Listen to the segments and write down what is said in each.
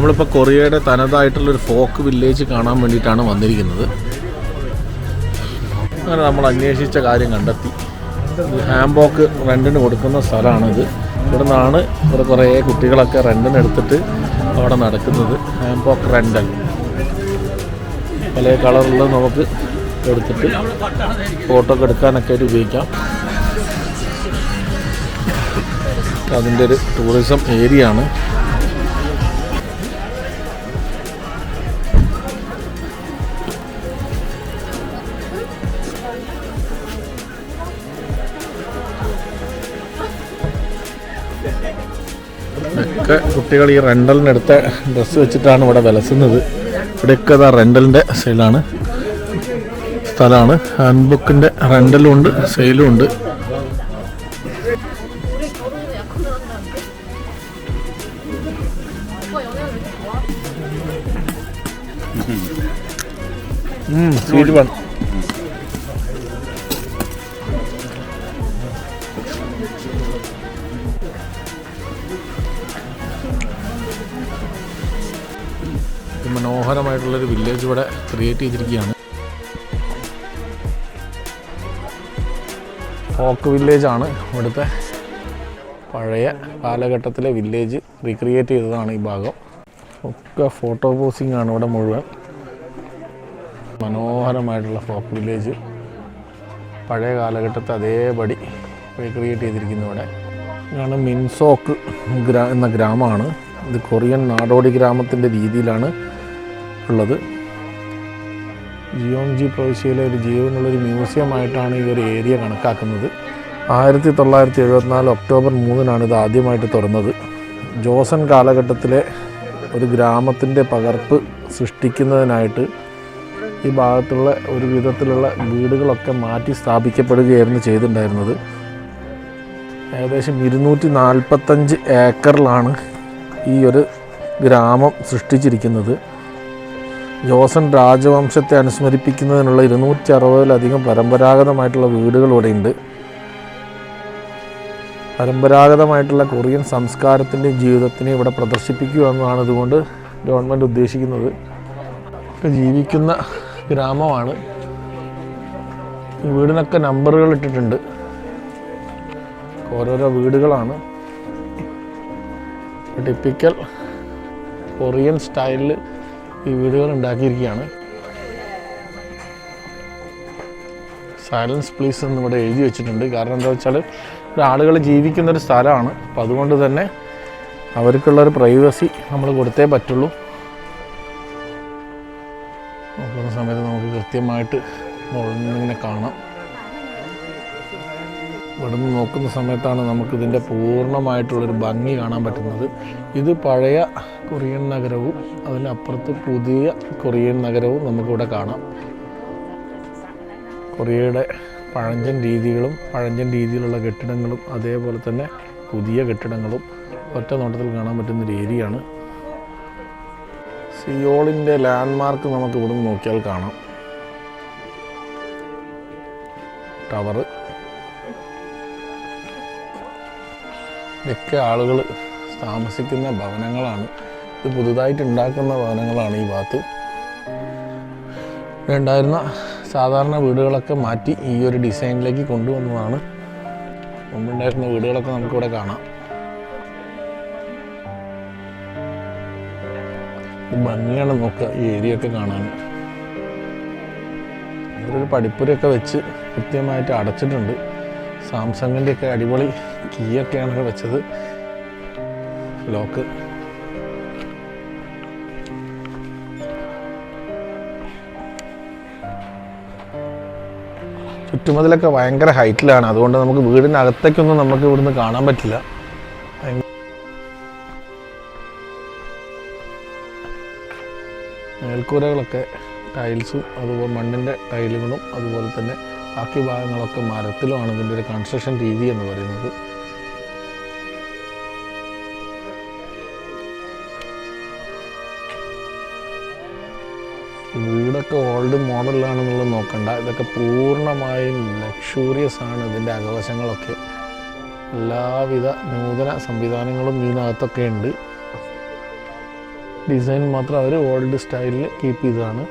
നമ്മളിപ്പോൾ കൊറിയയുടെ തനതായിട്ടുള്ളൊരു folk village കാണാൻ വേണ്ടിയിട്ടാണ് വന്നിരിക്കുന്നത്. അങ്ങനെ നമ്മൾ അന്വേഷിച്ച കാര്യം കണ്ടെത്തി. ഹാംബോക്ക് റെന്റിന് കൊടുക്കുന്ന സ്ഥലമാണിത്. ഇവിടെ നിന്നാണ് ഇവിടെ കുറേ കുട്ടികളൊക്കെ റെന്റിന് എടുത്തിട്ട് അവിടെ നടക്കുന്നത്. ഹാംബോക്ക് റെന്റൽ പല കളറിൽ നമുക്ക് എടുത്തിട്ട് ഫോട്ടോ ഒക്കെ എടുക്കാനൊക്കെ ആയിട്ട് ഉപയോഗിക്കാം. അതിന്റെ ഒരു ടൂറിസം ഏരിയ ആണ്. ഒക്കെ കുട്ടികൾ ഈ റെന്റലിനെടുത്ത ഡ്രസ്സ് വെച്ചിട്ടാണ് ഇവിടെ വിലസുന്നത്. ഇവിടെയൊക്കെ ഇതാ റെന്റലിന്റെ സെയിലാണ്. സ്ഥലമാണ്. ഹാൻഡ് ബുക്കിന്റെ റെന്റലും ഉണ്ട് സെയിലും ഉണ്ട്. സ്വീറ്റ് വൺ മനോഹരമായിട്ടുള്ളൊരു വില്ലേജ് ഇവിടെ ക്രിയേറ്റ് ചെയ്തിരിക്കുകയാണ്. ഫോക്ക് വില്ലേജ് ആണ് ഇവിടുത്തെ പഴയ കാലഘട്ടത്തിലെ വില്ലേജ് റീക്രിയേറ്റ് ചെയ്തതാണ് ഈ ഭാഗം. ഒക്കെ ഫോട്ടോ പോസിംഗ് ആണ് ഇവിടെ മുഴുവൻ. മനോഹരമായിട്ടുള്ള ഫോക്ക് വില്ലേജ് പഴയ കാലഘട്ടത്തെ അതേപടി റീക്രിയേറ്റ് ചെയ്തിരിക്കുന്നു ഇവിടെ. ഇതാണ് മിൻസോക്ക് എന്ന ഗ്രാമമാണ്. ഇത് കൊറിയൻ നാടോടി ഗ്രാമത്തിന്റെ രീതിയിലാണ് ഉള്ളത്. ജിയോങ്ജി പ്രവിശ്യയിലെ ഒരു ജീവനുള്ളൊരു മ്യൂസിയമായിട്ടാണ് ഈ ഒരു ഏരിയ കണക്കാക്കുന്നത്. ആയിരത്തി തൊള്ളായിരത്തി എഴുപത്തിനാല് ഒക്ടോബർ മൂന്നിനാണ് ഇത് ആദ്യമായിട്ട് തുറന്നത്. ജോസൺ കാലഘട്ടത്തിലെ ഒരു ഗ്രാമത്തിന്റെ പകർപ്പ് സൃഷ്ടിക്കുന്നതിനായിട്ട് ഈ ഭാഗത്തുള്ള ഒരു വിധത്തിലുള്ള വീടുകളൊക്കെ മാറ്റി സ്ഥാപിക്കപ്പെടുകയായിരുന്നു ചെയ്തിട്ടുണ്ടായിരുന്നത്. ഏകദേശം ഇരുന്നൂറ്റി നാൽപ്പത്തഞ്ച് ഏക്കറിലാണ് ഈ ഒരു ഗ്രാമം സൃഷ്ടിച്ചിരിക്കുന്നത്. ജോസൻ രാജവംശത്തെ അനുസ്മരിപ്പിക്കുന്നതിനുള്ള ഇരുന്നൂറ്റി അറുപതിലധികം പരമ്പരാഗതമായിട്ടുള്ള വീടുകൾ ഇവിടെയുണ്ട്. പരമ്പരാഗതമായിട്ടുള്ള കൊറിയൻ സംസ്കാരത്തിന്റെയും ജീവിതത്തിനെ ഇവിടെ പ്രദർശിപ്പിക്കുക എന്നതാണ് ഇതുകൊണ്ട് ഗവൺമെന്റ് ഉദ്ദേശിക്കുന്നത്. ജീവിക്കുന്ന ഗ്രാമമാണ്. വീടിനൊക്കെ നമ്പറുകൾ ഇട്ടിട്ടുണ്ട്. ഓരോരോ വീടുകളാണ്. ടിപ്പിക്കൽ കൊറിയൻ സ്റ്റൈലിൽ ഈ വീടുകൾ ഉണ്ടാക്കിയിരിക്കുകയാണ്. സൈലൻസ് പ്ലീസ് എന്ന് ഇവിടെ എഴുതി വെച്ചിട്ടുണ്ട്. കാരണം എന്താ വെച്ചാൽ ഇവിടെ ആളുകൾ ജീവിക്കുന്ന ഒരു സ്ഥലമാണ്. അപ്പോൾ അതുകൊണ്ട് തന്നെ അവർക്കുള്ളൊരു പ്രൈവസി നമ്മൾ കൊടുത്തേ പറ്റുള്ളൂ. നോക്കുന്ന സമയത്ത് നമുക്ക് കൃത്യമായിട്ട് മുകളിൽ നിന്നിങ്ങനെ കാണാം. ഇവിടെ നിന്ന് നോക്കുന്ന സമയത്താണ് നമുക്കിതിന്റെ പൂർണമായിട്ടുള്ളൊരു ഭംഗി കാണാൻ പറ്റുന്നത്. ഇത് പഴയ കൊറിയൻ നഗരവും അതിനപ്പുറത്ത് പുതിയ കൊറിയൻ നഗരവും നമുക്കിവിടെ കാണാം. കൊറിയയുടെ പഴഞ്ചൻ രീതികളും പഴഞ്ചൻ രീതിയിലുള്ള കെട്ടിടങ്ങളും അതേപോലെ തന്നെ പുതിയ കെട്ടിടങ്ങളും ഒറ്റ നോട്ടത്തിൽ കാണാൻ പറ്റുന്നൊരു ഏരിയയാണ്. സിയോളിന്റെ ലാൻഡ്മാർക്ക് നമുക്ക് നിന്ന് നോക്കിയാൽ കാണാം. ടവറ്. മിക്ക ആളുകൾ താമസിക്കുന്ന ഭവനങ്ങളാണ്. ഇത് പുതുതായിട്ട് ഉണ്ടാക്കുന്ന ഭവനങ്ങളാണ് ഈ ഭാഗത്ത്. ഉണ്ടായിരുന്ന സാധാരണ വീടുകളൊക്കെ മാറ്റി ഈ ഒരു ഡിസൈനിലേക്ക് കൊണ്ടുവന്നതാണ്. മുമ്പുണ്ടായിരുന്ന വീടുകളൊക്കെ നമുക്കിവിടെ കാണാം. ഭംഗിയാണ് നോക്കുക ഈ ഏരിയ ഒക്കെ കാണാൻ. ഇവരൊരു പഠിപ്പുരയൊക്കെ വെച്ച് കൃത്യമായിട്ട് അടച്ചിട്ടുണ്ട്. സാംസങ്ങിന്റെ ഒക്കെ അടിപൊളി കീയൊക്കെയാണ് വെച്ചത്. ലോക്ക്. ചുറ്റുമതിലൊക്കെ ഭയങ്കര ഹൈറ്റിലാണ്. അതുകൊണ്ട് നമുക്ക് വീടിനകത്തേക്കൊന്നും നമുക്ക് ഇവിടുന്ന് കാണാൻ പറ്റില്ല. മേൽക്കൂരകളൊക്കെ ടൈൽസും അതുപോലെ മണ്ണിന്റെ ടൈലുകളും അതുപോലെ തന്നെ ബാക്കി ഭാഗങ്ങളൊക്കെ മരത്തിലുമാണ് ഇതിന്റെ ഒരു കൺസ്ട്രക്ഷൻ രീതി എന്ന് പറയുന്നത്. വീടൊക്കെ ഓൾഡ് മോഡലാണെന്നുള്ളത് നോക്കണ്ട. ഇതൊക്കെ പൂർണമായും ലക്ഷൂറിയസ് ആണ് ഇതിന്റെ അകവശങ്ങളൊക്കെ എല്ലാവിധ നൂതന സംവിധാനങ്ങളും ഇതിനകത്തൊക്കെ ഉണ്ട്. ഡിസൈൻ മാത്രം അവർ ഓൾഡ് സ്റ്റൈലിൽ കീപ്പ് ചെയ്തതാണ്.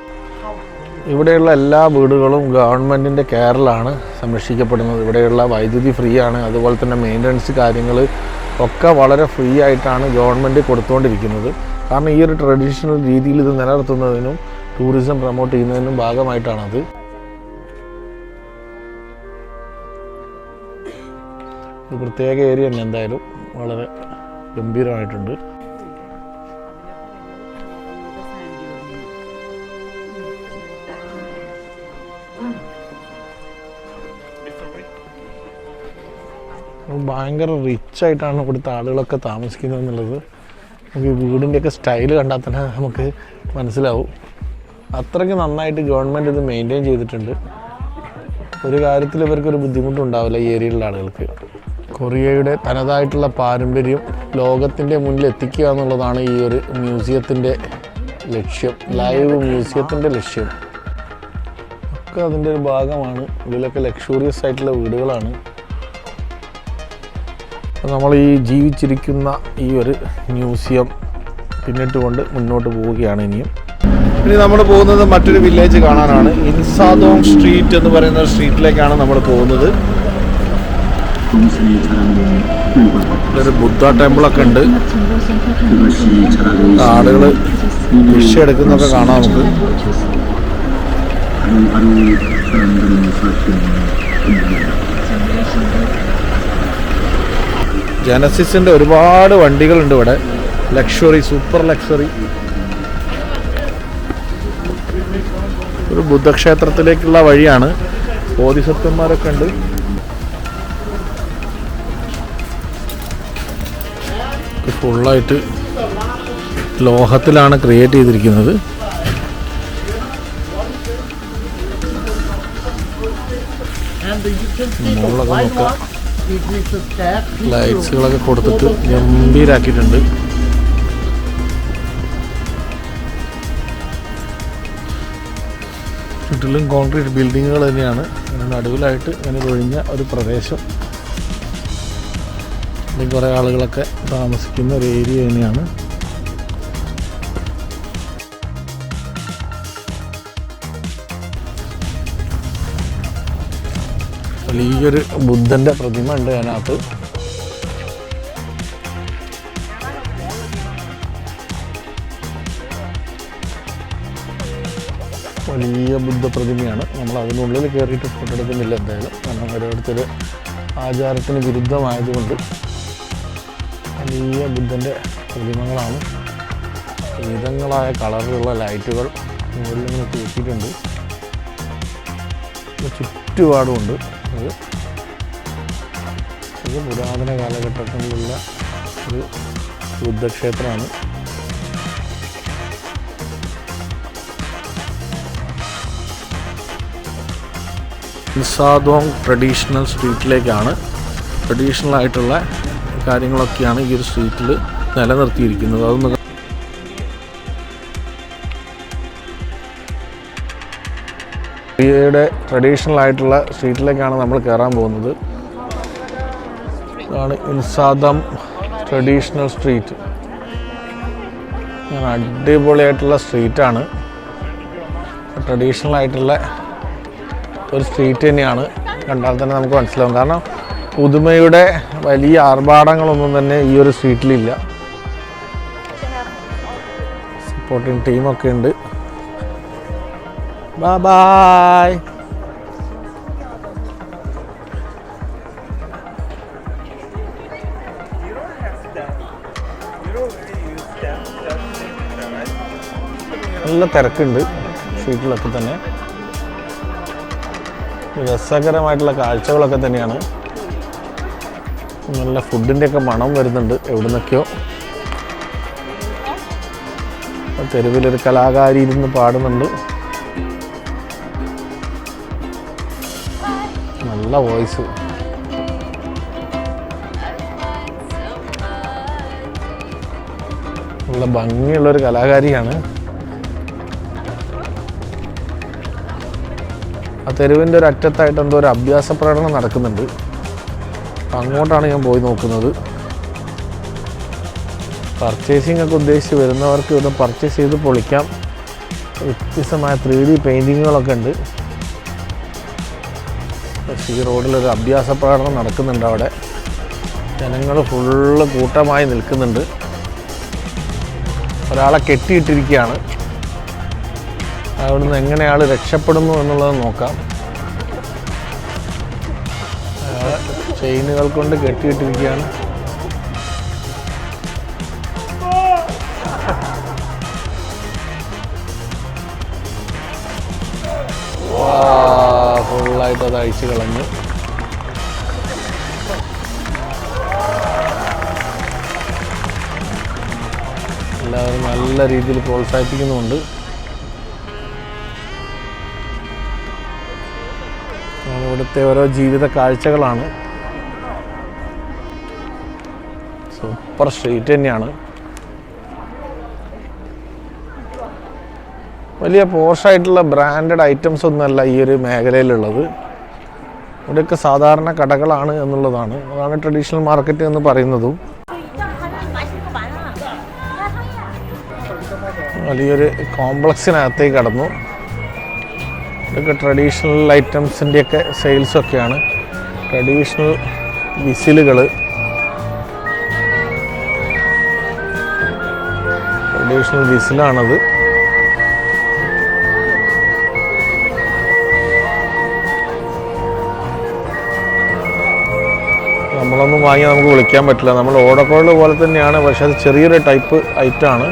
ഇവിടെയുള്ള എല്ലാ വീടുകളും ഗവൺമെന്റിന്റെ കെയറിലാണ് സംരക്ഷിക്കപ്പെടുന്നത്. ഇവിടെയുള്ള വൈദ്യുതി ഫ്രീ ആണ്. അതുപോലെ തന്നെ മെയിന്റനൻസ് കാര്യങ്ങൾ ഒക്കെ വളരെ ഫ്രീ ആയിട്ടാണ് ഗവൺമെന്റ് കൊടുത്തുകൊണ്ടിരിക്കുന്നത് കാരണം ഈ ഒരു ട്രഡീഷണൽ രീതിയിൽ ഇത് നിലനിർത്തുന്നതിനും ടൂറിസം പ്രൊമോട്ട് ചെയ്യുന്നതിനും ഭാഗമായിട്ടാണത്. ഒരു പ്രത്യേക ഏരിയ തന്നെ എന്തായാലും വളരെ ഗംഭീരമായിട്ടുണ്ട്. ഭയങ്കര റിച്ച് ആയിട്ടാണ് ഇവിടുത്തെ ആളുകളൊക്കെ താമസിക്കുന്നത് എന്നുള്ളത്. നമുക്ക് വീടിന്റെയൊക്കെ സ്റ്റൈൽ കണ്ടാൽ തന്നെ നമുക്ക് മനസ്സിലാവും. അത്രയ്ക്ക് നന്നായിട്ട് ഗവൺമെന്റ് ഇത് മെയിന്റെയിൻ ചെയ്തിട്ടുണ്ട്. ഒരു കാര്യത്തിൽ ഇവർക്കൊരു ബുദ്ധിമുട്ടുണ്ടാവില്ല ഈ ഏരിയയിലുള്ള ആളുകൾക്ക്. കൊറിയയുടെ തനതായിട്ടുള്ള പാരമ്പര്യം ലോകത്തിന്റെ മുന്നിൽ എത്തിക്കുക എന്നുള്ളതാണ് ഈ ഒരു മ്യൂസിയത്തിന്റെ ലക്ഷ്യം. ലൈവ് മ്യൂസിയത്തിന്റെ ലക്ഷ്യം. ഒക്കെ അതിന്റെ ഒരു ഭാഗമാണ്. ഇതിലൊക്കെ ലക്ഷൂറിയസ് ആയിട്ടുള്ള വീടുകളാണ്. നമ്മൾ ഈ ജീവിച്ചിരിക്കുന്ന ഈ ഒരു മ്യൂസിയം പിന്നിട്ട് കൊണ്ട് മുന്നോട്ട് പോവുകയാണ് ഇനിയും. ഇനി നമ്മൾ പോകുന്നത് മറ്റൊരു വില്ലേജ് കാണാനാണ്. ഇൻസാദോങ് സ്ട്രീറ്റ് എന്ന് പറയുന്ന സ്ട്രീറ്റിലേക്കാണ് നമ്മൾ പോകുന്നത്. ഒരു ബുദ്ധ ടെമ്പിളൊക്കെ ഉണ്ട്. ആളുകൾ ഭിക്ഷ എടുക്കുന്നൊക്കെ കാണാം നമുക്ക്. ജനസിസിന്റെ ഒരുപാട് വണ്ടികളുണ്ട് ഇവിടെ. ലക്ഷറി സൂപ്പർ ലക്ഷറി ഒരു ബുദ്ധക്ഷേത്രത്തിലേക്കുള്ള വഴിയാണ് ബോധിസത്വന്മാരൊക്കെ ഉണ്ട്. ഫുള്ളായിട്ട് ലോഹത്തിലാണ് ക്രിയേറ്റ് ചെയ്തിരിക്കുന്നത്. മുകളിലൊക്കെ നോക്കാം. ലൈറ്റ്സുകളൊക്കെ കൊടുത്തിട്ട് ഗംഭീരാക്കിയിട്ടുണ്ട്. ചുറ്റിലും കോൺക്രീറ്റ് ബിൽഡിങ്ങുകൾ തന്നെയാണ്. അതിന് നടുവിലായിട്ട് ഇങ്ങനെ ഒഴിഞ്ഞ ഒരു പ്രദേശം. കുറേ ആളുകളൊക്കെ താമസിക്കുന്ന ഒരു ഏരിയ തന്നെയാണ്. വലിയൊരു ബുദ്ധന്റെ പ്രതിമ ഉണ്ട് അതിനകത്ത്. വലിയ ബുദ്ധ പ്രതിമയാണ്. നമ്മൾ അതിനുള്ളിൽ കയറിയിട്ട് ഫോട്ടോ എടുക്കുന്നില്ല എന്തായാലും. കാരണം ഓരോരുത്തർ ആചാരത്തിന് വിരുദ്ധമായതുകൊണ്ട് വലിയ ബുദ്ധന്റെ പ്രതിമകളാണ്. വിവിധങ്ങളായ കളറിലുള്ള ലൈറ്റുകൾ മുകളിൽ നിന്ന് തൂക്കിയിട്ടുണ്ട്. ചുറ്റുപാടുമുണ്ട് ഇത് ഇത് പുരാതന കാലഘട്ടത്തിലുള്ള ഒരു ബുദ്ധക്ഷേത്രമാണ് നിസാദോങ് ട്രഡീഷണൽ സ്ട്രീറ്റിലേക്കാണ് ട്രഡീഷണൽ ആയിട്ടുള്ള കാര്യങ്ങളൊക്കെയാണ് ഈ ഒരു സ്ട്രീറ്റിൽ നിലനിർത്തിയിരിക്കുന്നത്. അതൊന്ന് കൊറിയയുടെ ട്രഡീഷണൽ ആയിട്ടുള്ള സ്ട്രീറ്റിലേക്കാണ് നമ്മൾ കയറാൻ പോകുന്നത്. ഇതാണ് ഇൻസാദം ട്രഡീഷണൽ സ്ട്രീറ്റ് അടിപൊളിയായിട്ടുള്ള സ്ട്രീറ്റാണ് ട്രഡീഷണൽ ആയിട്ടുള്ള ഒരു സ്ട്രീറ്റ് തന്നെയാണ്. കണ്ടാൽ തന്നെ നമുക്ക് മനസ്സിലാവും. കാരണം പുതുമയുടെ വലിയ ആർഭാടങ്ങളൊന്നും തന്നെ ഈ ഒരു സ്ട്രീറ്റിലില്ല സപ്പോർട്ടിങ് ടീമൊക്കെ ഉണ്ട്. ബായ് നല്ല തിരക്കുണ്ട് സീറ്റിലൊക്കെ തന്നെ. രസകരമായിട്ടുള്ള കാഴ്ചകളൊക്കെ തന്നെയാണ്. നല്ല ഫുഡിന്റെ ഒക്കെ മണം വരുന്നുണ്ട് എവിടുന്നൊക്കെയോ. തെരുവിലൊരു കലാകാരി ഇരുന്ന് പാടുന്നുണ്ട്. നല്ല വോയിസ്. നല്ല ഭംഗിയുള്ള ഒരു കലാകാരിയാണ്. ആ തെരുവിന്റെ ഒരു അറ്റത്തായിട്ട് എന്തോ ഒരു അഭ്യാസ പ്രകടനം നടക്കുന്നുണ്ട്. അങ്ങോട്ടാണ് ഞാൻ പോയി നോക്കുന്നത്. പർച്ചേസിംഗ് ഒക്കെ ഉദ്ദേശിച്ച് വരുന്നവർക്ക് ഇവിടെ പർച്ചേസ് ചെയ്ത് പൊളിക്കാം. വ്യത്യസ്തമായ ത്രീ ഡി പെയിന്റിങ്ങുകളൊക്കെ ഉണ്ട്. ഈ റോഡിലൊരു അഭ്യാസ പ്രകടനം നടക്കുന്നുണ്ട് അവിടെ. ജനങ്ങൾ ഫുള്ള് കൂട്ടമായി നിൽക്കുന്നുണ്ട്. ഒരാളെ കെട്ടിയിട്ടിരിക്കുകയാണ്. അവിടുന്ന് എങ്ങനെ ആൾ രക്ഷപ്പെടുന്നു എന്നുള്ളത് നോക്കാം. ചെയിനുകൾ കൊണ്ട് കെട്ടിയിട്ടിരിക്കുകയാണ്. ഫുള്ളായിട്ട് അത് അഴിച്ചു കളഞ്ഞു. എല്ലാവരും നല്ല രീതിയിൽ പ്രോത്സാഹിപ്പിക്കുന്നുമുണ്ട്. ഇവിടുത്തെ ഓരോ ജീവിത കാഴ്ചകളാണ്. സൂപ്പർ സ്ട്രീറ്റ് തന്നെയാണ്. വലിയ പോഷായിട്ടുള്ള ബ്രാൻഡഡ് ഐറ്റംസ് ഒന്നുമല്ല ഈ ഒരു മേഖലയിലുള്ളത്. ഇവിടെയൊക്കെ സാധാരണ കടകളാണ് എന്നുള്ളതാണ്. അതാണ് ട്രഡീഷണൽ മാർക്കറ്റ് എന്ന് പറയുന്നതും. വലിയൊരു കോംപ്ലക്സിനകത്തേക്ക് കടന്നു. ഇതൊക്കെ ട്രഡീഷണൽ ഐറ്റംസിന്റെയൊക്കെ സെയിൽസൊക്കെയാണ് ട്രഡീഷണൽ വിസിലുകൾ ട്രഡീഷണൽ വിസിലാണത്. നമ്മളൊന്നും വാങ്ങി നമുക്ക് വിളിക്കാൻ പറ്റില്ല. നമ്മൾ ഓടക്കുഴൽ പോലെ തന്നെയാണ്. പക്ഷേ അത് ചെറിയൊരു ടൈപ്പ് ഐറ്റമാണ്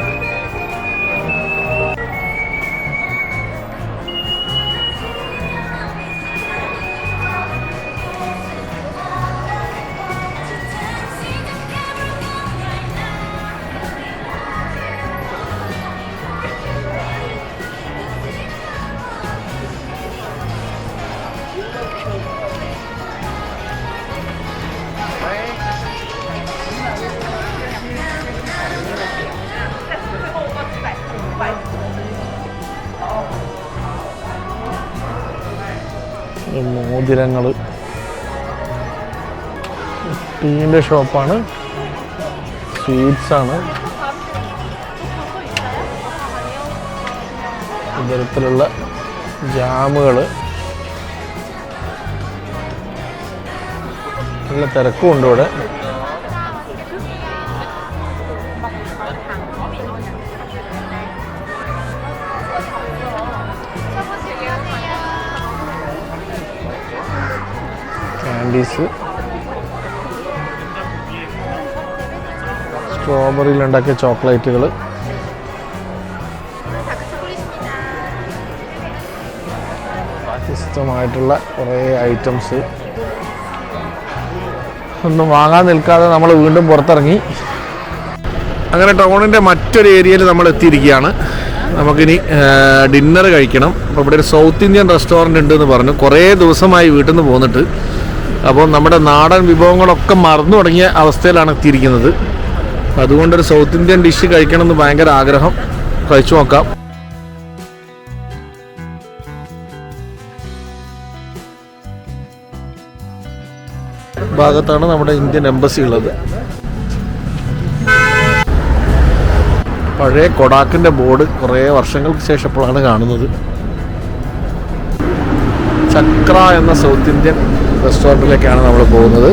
മോതിരങ്ങൾ. ടീന്റെ ഷോപ്പാണ്. സ്വീറ്റ്സാണ്. ഇത്തരത്തിലുള്ള ജാമുകൾ. നല്ല തിരക്കുമുണ്ട് ഇവിടെ. ക്യാൻഡീസ് സ്ട്രോബെറിയിൽ ഉണ്ടാക്കിയ ചോക്ലേറ്റുകൾ വ്യത്യസ്തമായിട്ടുള്ള കുറേ ഐറ്റംസ്. ഒന്നും വാങ്ങാൻ നിൽക്കാതെ നമ്മൾ വീണ്ടും പുറത്തിറങ്ങി. അങ്ങനെ ടൗണിന്റെ മറ്റൊരു ഏരിയയിൽ നമ്മൾ എത്തിയിരിക്കുകയാണ്. നമുക്കിനി ഡിന്നർ കഴിക്കണം. അപ്പോൾ ഇവിടെ ഒരു സൗത്ത് ഇന്ത്യൻ റെസ്റ്റോറന്റ് ഉണ്ടെന്ന് പറഞ്ഞു. കുറേ ദിവസമായി വീട്ടിൽ നിന്ന് പോന്നിട്ട്. അപ്പോൾ നമ്മുടെ നാടൻ വിഭവങ്ങളൊക്കെ മറന്നു തുടങ്ങിയ അവസ്ഥയിലാണ് എത്തിയിരിക്കുന്നത്. അതുകൊണ്ടൊരു സൗത്ത് ഇന്ത്യൻ ഡിഷ് കഴിക്കണമെന്ന് ഭയങ്കര ആഗ്രഹം. കഴിച്ചു നോക്കാം. ഭാഗത്താണ് നമ്മുടെ ഇന്ത്യൻ എംബസി ഉള്ളത്. പഴയ കൊടാക്കിന്റെ ബോർഡ് കുറേ വർഷങ്ങൾക്ക് ശേഷം ഇപ്പോഴാണ് കാണുന്നത്. ചക്ര എന്ന സൗത്ത് ഇന്ത്യൻ റെസ്റ്റോറന്റിലേക്കാണ് നമ്മൾ പോകുന്നത്.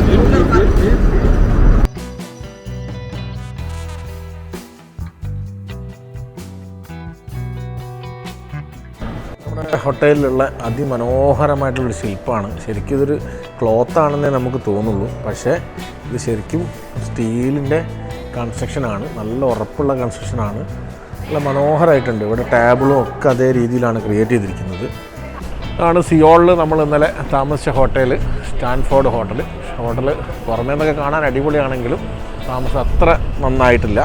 നമ്മുടെ ഹോട്ടലിലുള്ള അതിമനോഹരമായിട്ടുള്ളൊരു ശില്പമാണ് ശരിക്കും ഇതൊരു ക്ലോത്ത് ആണെന്നേ നമുക്ക് തോന്നുള്ളൂ. പക്ഷേ ഇത് ശരിക്കും സ്റ്റീലിന്റെ കൺസ്ട്രക്ഷനാണ് നല്ല ഉറപ്പുള്ള കൺസ്ട്രക്ഷനാണ് നല്ല മനോഹരമായിട്ടുണ്ട് ഇവിടെ ടേബിളും ഒക്കെ അതേ രീതിയിലാണ് ക്രിയേറ്റ് ചെയ്തിരിക്കുന്നത്. ആണ് സിയോളിൽ നമ്മൾ ഇന്നലെ താമസിച്ച ഹോട്ടൽ സ്റ്റാൻഫോർഡ് ഹോട്ടൽ ഹോട്ടൽ പുറമേ നിന്നൊക്കെ കാണാൻ അടിപൊളിയാണെങ്കിലും താമസം അത്ര നന്നായിട്ടില്ല.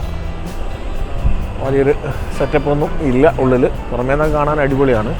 വലിയൊരു സെറ്റപ്പൊന്നും ഇല്ല ഉള്ളിൽ പുറമേ നിന്നൊക്കെ കാണാൻ അടിപൊളിയാണ്.